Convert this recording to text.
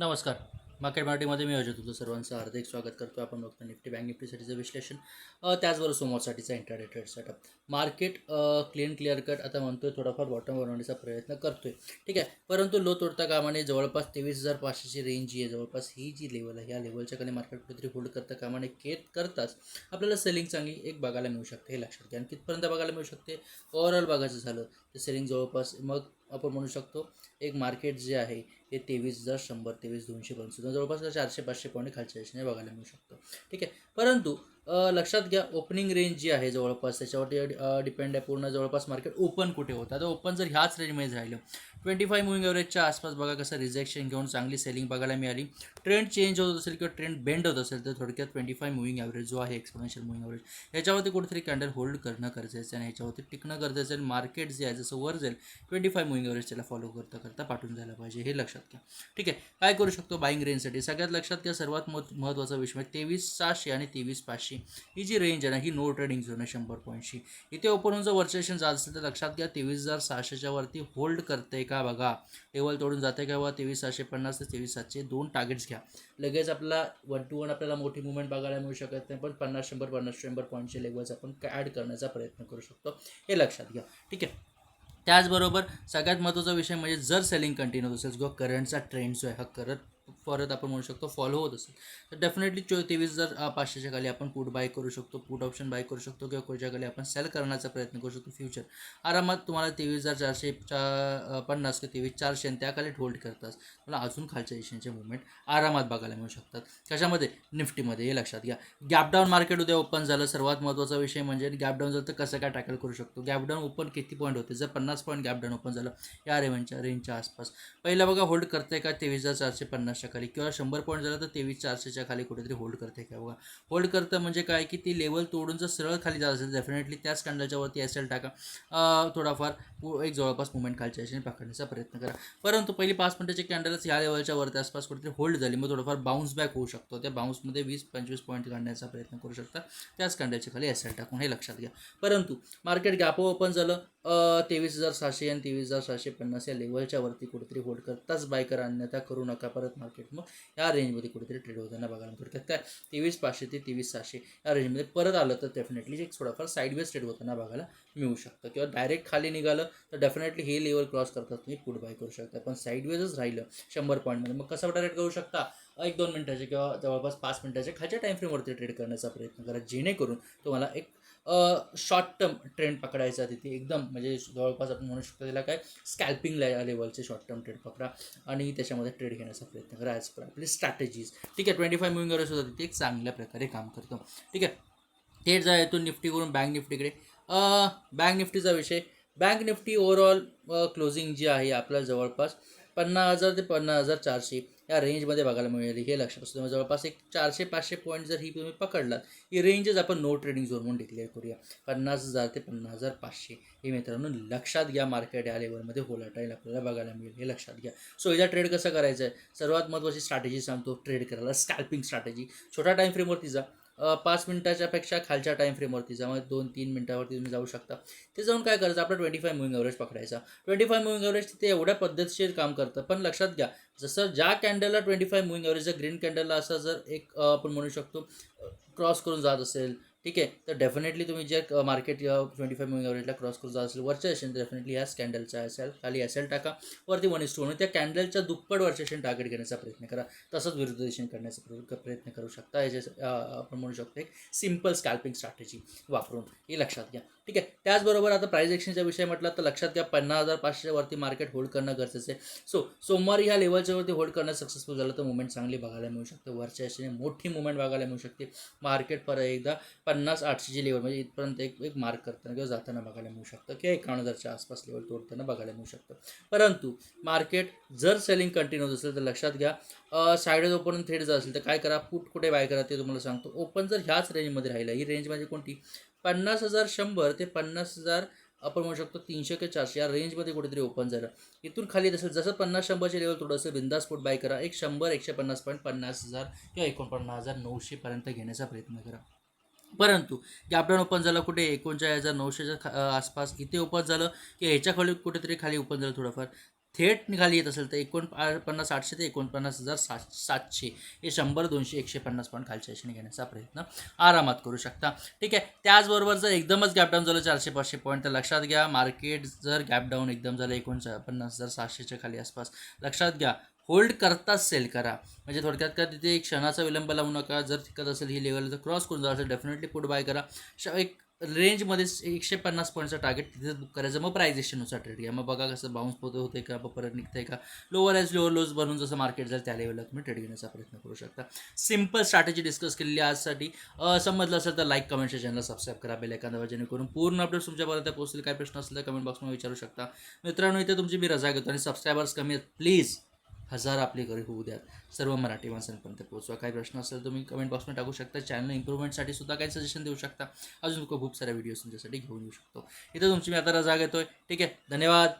नमस्कार. मार्केट मराठीमध्ये मी अजय तुमचं सर्वांचं हार्दिक स्वागत करतो. आपण बघतो निफ्टी बँक निफ्टीसाठीचं विश्लेषण. त्याचबरोबर सोमवारसाठीचा इंटरनेटेड setup market clean clear cut आता म्हणतोय थोडाफार बॉटम बनवण्याचा प्रयत्न करतोय. ठीक आहे? परंतु लो तोडता कामाने जवळपास तेवीस हजार पाचशेची रेंज जी आहे. जवळपास ही जी लेवल आहे या लेवलच्या खाली मार्केट कुठेतरी होल्ड करता कामाने केत करताच आपल्याला सेलिंग चांगली एक बघायला मिळू शकते हे लक्षात घ्या. आणि कितपर्यंत बघायला मिळू शकते? ओव्हरऑल बघायचं झालं तर सेलिंग जवळपास मग आपण म्हणू शकतो एक मार्केट जे आहे ते तेवीस हजार शंभर तेवीस दोनशे सुद्धा जवळपास चारशे पाचशे पॉईंट खालच्या दिशेने बघायला मिळू शकतो. ठीक आहे? परंतु लक्षात घ्या ओपनिंग रेंज जी आहे जवळपास त्याच्यावरती डिपेंड आहे पूर्ण जवळपास मार्केट ओपन कुठे होतं? आता ओपन जर ह्याच रेंजमध्ये राहिलं ट्वेंटी फाय मुव्हिंग ॲव्हरेजच्या आसपास बघा कसं रिजेक्शन घेऊन चांगली सेलिंग बघायला मिळाली. ट्रेंड चेंज होत असेल किंवा ट्रेंड बेंड होत असेल तर थोडक्यात ट्वेंटी फाय मुव्हिंग ॲव्हरेज जो आहे एक्सपोनेन्शियल मुव्हिंग ॲव्हरेज ह्याच्यावरती कुठेतरी कॅन्डल होल्ड करणं गरजेचं आहे आणि ह्याच्यावरती टिकणं गरजेचं आहे. मार्केट जे आहे जसं वर जाईल ट्वेंटी फाय मुविंग ॲव्हरेज त्याला फॉलो करता करता पाठवून जायला पाहिजे हे लक्षात घ्या. ठीक आहे काय करू शकतो बाईंग रेंजसाठी सगळ्यात लक्षात घ्या सर्वात महत्त्वाचा विषय म्हणजे तेवीस सहाशे आणि तेवीस पाचशे ही जी रेंज आहे ना ही नो ट्रेडिंग झोन आहे शंभर पॉईंटची इथे ओपन होऊन जर वर्चेशन जात असेल तर लक्षात घ्या तेवीस हजार सहाशेच्या वरती होल्ड करते का बघा? लेवल तोडून जाते का बघा तेवीस सातशे पन्नास ते तेवीस सातशे दोन टार्गेट्स घ्या. लगेच आपला वन टू वन आपल्याला मोठी मुवमेंट बघायला मिळू शकत नाही पण पन्नास शंभर पन्नास शंभर पॉईंटचे लेवल्स आपण ॲड करण्याचा प्रयत्न करू शकतो. हे लक्षात घ्या. ठीक आहे? त्याचबरोबर सगळ्यात महत्त्वाचा विषय म्हणजे जर सेलिंग कंटिन्यू असेल किंवा करंटचा ट्रेंड जो आहे हा करत परत आपण म्हणू शकतो फॉलो होत असेल. तर डेफिनेटली चो तेवीस हजार पाचशेच्या खाली आपण पुट बाय करू शकतो पुट ऑप्शन बाय करू शकतो किंवा कोणच्या खाली आपण सेल करण्याचा प्रयत्न करू शकतो फ्युचर आरामात तुम्हाला तेवीस हजार चारशे चा पन्नास किंवा तेवीस चारशे आणि त्याखाली होल्ड करतात. तुम्हाला अजून खालच्या एशियनचे मुवमेंट आरामात बघायला मिळू शकतात. कशामध्ये? निफ्टीमध्ये. हे लक्षात घ्या. गॅप डाऊन मार्केट उद्या ओपन झालं. सर्वात महत्त्वाचा विषय म्हणजे गॅप डाऊन झालं तर कसं काय टॅकल करू शकतो? गॅप डाऊन ओपन किती पॉईंट होते? जर पन्नास पॉईंट गॅपडाऊन ओपन झालं या रेंजच्या रेंजच्या आसपास. पहिला बघा होल्ड करते का? तेवीस हजार चारशे पन्नास. पन्नासच्या खाली किंवा शंभर पॉईंट झालं तर तेवीस चारशेच्या खाली कुठेतरी होल्ड करते का बघा. होल्ड करतं म्हणजे काय? की ती लेवल तोडून जर सरळ खाली जात असेल. डेफिनेटली त्याच कॅन्डलच्या वरती एस एल टाका थोडाफार एक जवळपास मुवमेंट खालच्या याच्याने पकडण्याचा प्रयत्न करा. परंतु पहिली पाच मिनटाची कॅन्डलच या लेवलच्या वरती आसपास कुठेतरी होल्ड झाली. मग थोडंफार बाउन्स बॅक होऊ शकतो. त्या बाउन्समध्ये वीस पंचवीस पॉईंट काढण्याचा प्रयत्न करू शकता. त्याच कॅन्डलच्या खाली एस एल टाकून हे लक्षात घ्या. परंतु मार्केट गॅप ओपन झालं. तेवीस हजार सहाशे आणि तेवीस हजार सहाशे पन्नास या लेवलच्या वरती कुठेतरी होल्ड करताच बाय करा अन्यथा करू नका परत मार्केट मग या रेंजमध्ये कुठेतरी ट्रेड होताना बघायला मिळतात काय तेवीस पाचशे ते तेवीस सहाशे या रेंजमध्ये परत आलं तर डेफिनेटली एक थोडाफार साईडवेज ट्रेड होताना बघायला मिळू शकतं. किंवा डायरेक्ट खाली निघालं तर डेफिनेटली हे लेवल क्रॉस करतात तुम्ही पुढ बाय करू शकता. पण साईडवेजच राहिलं शंभर पॉईंटमध्ये मग कसं डायरेक्ट करू शकता? एक दोन मिनटाचे किंवा जवळपास पाच मिनटाचे खालच्या टाईमफ्रेमवरती ट्रेड करण्याचा प्रयत्न करा जेणेकरून तुम्हाला एक शॉर्ट टर्म ट्रेंड पकडायचा तिथे एकदम म्हणजे जवळपास आपण म्हणू शकतो त्याला काय स्कॅल्पिंग लेवलचे शॉर्ट टर्म ट्रेड पकडा आणि त्याच्यामध्ये ट्रेड घेण्याचा प्रयत्न करा ॲज पर आपली स्ट्रॅटेजीज ठीक आहे ट्वेंटी फाय मुव्हिंग सुद्धा तिथे एक चांगल्या प्रकारे काम करतो. ठीक आहे थेट जा येतो निफ्टीकडून बँक निफ्टीकडे. बँक निफ्टीचा विषय. बँक निफ्टी ओव्हरऑल क्लोजिंग जी आहे आपल्याला जवळपास पन्नास हजार ते पन्नास हजार चारशे या रेंजमध्ये बघायला मिळेल. हे लक्षात असतं. म्हणजे जवळपास एक चारशे पाचशे पॉईंट जर ही तुम्ही पकडलात ही रेंजच आपण नो ट्रेडिंग झोन म्हणून डिक्लेअर करूया. पन्नास हजार ते पन्नास हजार पाचशे. हे मित्रांनो लक्षात घ्या मार्केट या लेवलमध्ये होलाटाईल आपल्याला बघायला मिळेल. हे लक्षात घ्या. सो याचा ट्रेड कसं करायचं आहे सर्वात महत्त्वाची स्ट्रॅटेजी सांगतो. ट्रेड करायला स्कॅल्पिंग स्ट्रॅटेजी छोटा टाईम फ्रेमवरती जा. पाच मिनिटाच्या पेक्षा खालच्या टाईम फ्रेमवरती ज्यामुळे दोन तीन मिनिटावरती तुम्ही जाऊ शकता. ते जाऊन काय करायचं? आपलं ट्वेंटी फाय मुव्हिंग ॲव्हरेज पकडायचा. ट्वेंटी फाय मुव्हिंग ॲव्हरेज तिथे एवढ्या पद्धतशीर काम करतं. पण लक्षात घ्या जसं ज्या कॅन्डलला ट्वेंटी फाय मुव्हिंग ॲव्हरेज जर ग्रीन कॅन्डलला असं जर एक आपण म्हणू शकतो क्रॉस करून जात असेल ठीक आहे? तर डेफिनेटली तुम्ही जे मार्केट ट्वेंटी फाय मुविंग एव्हरेजला क्रॉस करून जात असेल वरच्या असेल डेफिनेटली ह्या कॅन्डलचा असेल खाली असेल टाका. वरती वन इस टू त्या कॅन्डलच्या दुप्पट वर्षेशन टार्गेट घेण्याचा प्रयत्न करा. तसंच विरुद्ध दिशेने करण्याचा प्र- प्रयत्न करू शकता. याचे आपण म्हणू शकतो एक सिंपल स्कॅल्पिंग स्ट्रॅटेजी वापरून. हे लक्षात घ्या. ठीक आहे? त्याचबरोबर आता प्राईज एक्शनच्या विषय म्हटलं तर लक्षात घ्या पन्नास हजार पाचशेच्या वरती मार्केट होल्ड करणं गरजेचं आहे. सो सोमवारी ह्या लेवलच्या वरती होल्ड करणं सक्सेसफुल झालं तर मुवमेंट चांगली बघायला मिळू शकते. वरच्या दिशेने मोठी मुवमेंट बघायला मिळू शकते. मार्केट परत एकदा पन्नास आठशेची लेवल म्हणजे इथपर्यंत एक एक मार्क करताना किंवा जाताना बघायला मिळू शकतं किंवा एकावन्न हजारच्या आसपास लेवल तोडताना बघायला मिळू शकतं. परंतु मार्केट जर सेलिंग कंटिन्यू असेल तर लक्षात घ्या साईडच ओपन थेट जर असेल तर काय करा पुट कुठे बाय करा ते तुम्हाला सांगतो. ओपन जर ह्याच रेंजमध्ये राहिलं ही रेंज म्हणजे कोणती? पन्नास हजार शंभर ते पन्नास हजार आपण म्हणू शकतो तीनशे ते चारशे या रेंजमध्ये कुठेतरी ओपन झालं. इथून खाली जसं असेल जसं पन्नास शंभरचे लेवल थोडंसं बिंदास फूट बाय करा. एक शंभर एकशे पन्नास पॉईंट पन्नास हजार किंवा एकोणपन्नास हजार नऊशेपर्यंत घेण्याचा प्रयत्न करा. परंतु गॅपडाऊन ओपन झालं कुठे? एकोणचाळीस हजार नऊशेच्या खा- आसपास इथे ओपन झालं की ह्याच्या खाली कुठेतरी खाली ओपन झालं थोडंफार. थेट निघाली येत असेल तर एकोण पन्नास आठशे ते एकोणपन्नास हजार सात सातशे. हे शंभर दोनशे एकशे पन्नास पॉईंट खालच्या दिशेने घेण्याचा प्रयत्न आरामात करू शकता. ठीक आहे? त्याचबरोबर जर एकदमच गॅपडाऊन झालं चारशे पाचशे पॉईंट तर लक्षात घ्या मार्केट जर गॅपडाऊन एकदम झालं एकोणचा पन्नास हजार सातशेच्या खाली आसपास लक्षात घ्या होल्ड करताच सेल करा. म्हणजे थोडक्यात का तिथे एक क्षणाचा विलंब लावू नका. जर तिकत असेल ही लेवल तर क्रॉस करून जाऊ असेल डेफिनेटली पुट बाय करा. श एक रेंजमध्ये एकशे पन्नास पॉईंटचं टार्गेट तिथेच बुक करायचं. मग प्रायझेशननुसार ट्रेड घ्या. मग बघा कसं बाउन्स पोते होते का मग परत निघतंय का. लोअर एज लोअर लोज बनून जसं मार्केट जाईल त्या लेवलला तुम्ही ट्रेड घेण्याचा प्रयत्न करू शकता. सिंपल स्ट्रॅटेजी डिस्कस केलेली आजसाठी. समजलं असेल तर लाईक कमेंट चॅनल सबस्क्राईब करा. बेल एखादा जेणेकरून पूर्ण अपडेट्स तुमच्यापर्यंत पोहोचतील. काय प्रश्न असतील तर कमेंट बॉक्समध्ये विचारू शकता. मित्रांनो इथे तुमची मी रजा घेतो आणि सबस्क्रायबर्स कमी आहेत. प्लीज हजार आपले घरी होऊ द्यात. सर्व मराठी माणसांपर्यंत पोहोचवा. काही प्रश्न असेल तुम्ही कमेंट बॉक्समध्ये टाकू शकता. चॅनल इम्प्रूव्हमेंटसाठी सुद्धा काही सजेशन देऊ शकता. अजून खूप साऱ्या व्हिडिओज तुमच्यासाठी घेऊन येऊ शकतो. इथं तुमची मी आता रजा घेतोय. ठीक आहे? धन्यवाद.